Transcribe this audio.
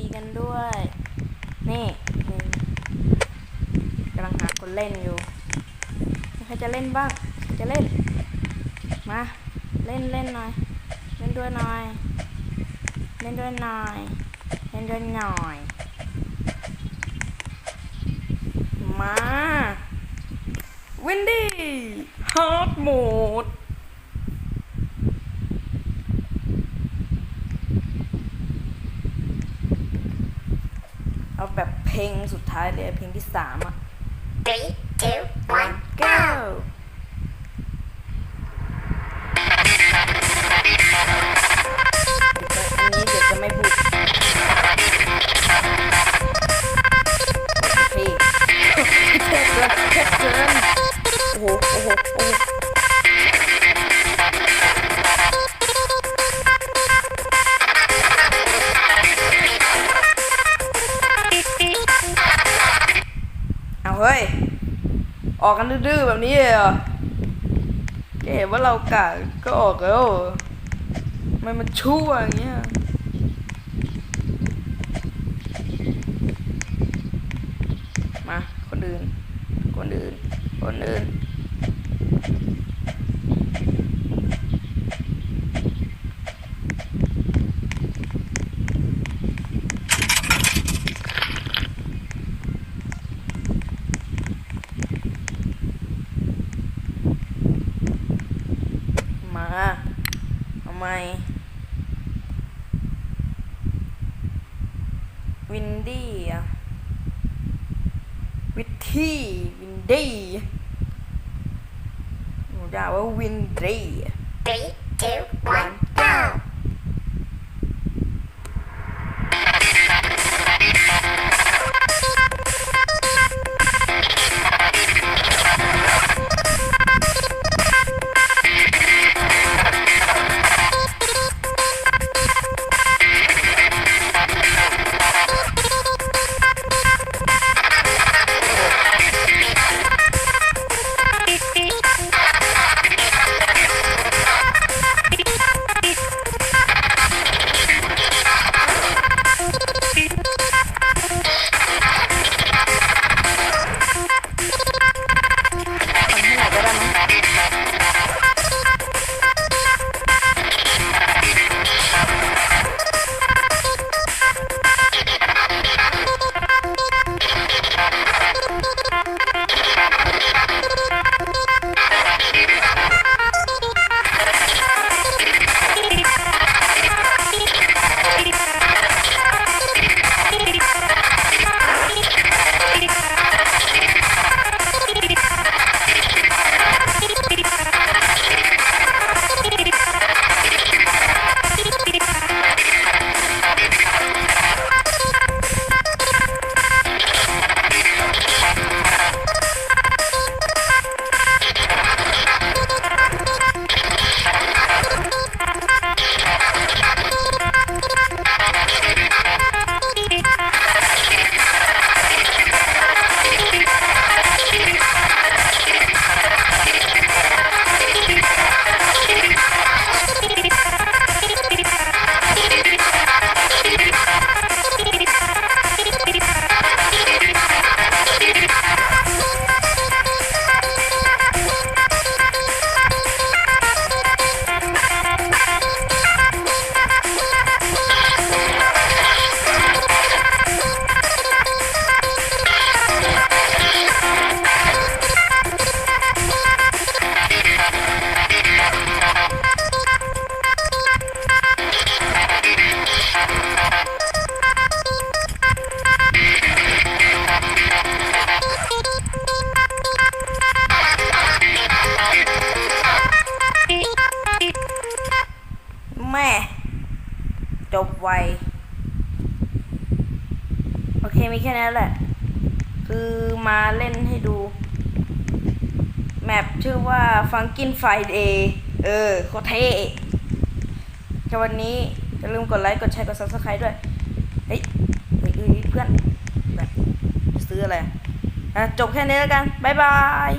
ดีกันด้วย นี่กำลังหาคนเล่นอยู่ใครจะเล่นบ้าง จะเล่น มา เล่นเล่นหน่อย เล่นด้วยหน่อย เล่นด้วยหน่อย เล่นด้วยหน่อย มาวินดี้ฮาร์ดโหมด เอาแบบเพ ลงสุดท้ายเลยเพลงที่สามอะ Three, two, one, เฮ้ย ออกกันดื้อๆแบบนี้เลยเหรอแกเห็นว่าเรากะก็ออกแล้วทำไมมันชั่วอย่างเงี้ยมาคนอื่น คนอื่น คนอื่น มาทำ ไมวินดี้อะวิทที่วินดี้หนูด่าว่าวินดี้ three, two, one, go. แม่ จบไว โอเคมีแค่นั้นแหละ คือมาเล่นให้ดู แมปชื่อว่า Funkin Friday เออ โคเท่แค่วันนี้อย่าลืมกดไลค์ กดแชร์ กด subscribe ด้วย เฮ้ยเฮ้ยเพื่อนแบบซื้ออะไรอะจบแค่นี้แล้วกัน บ๊ายบาย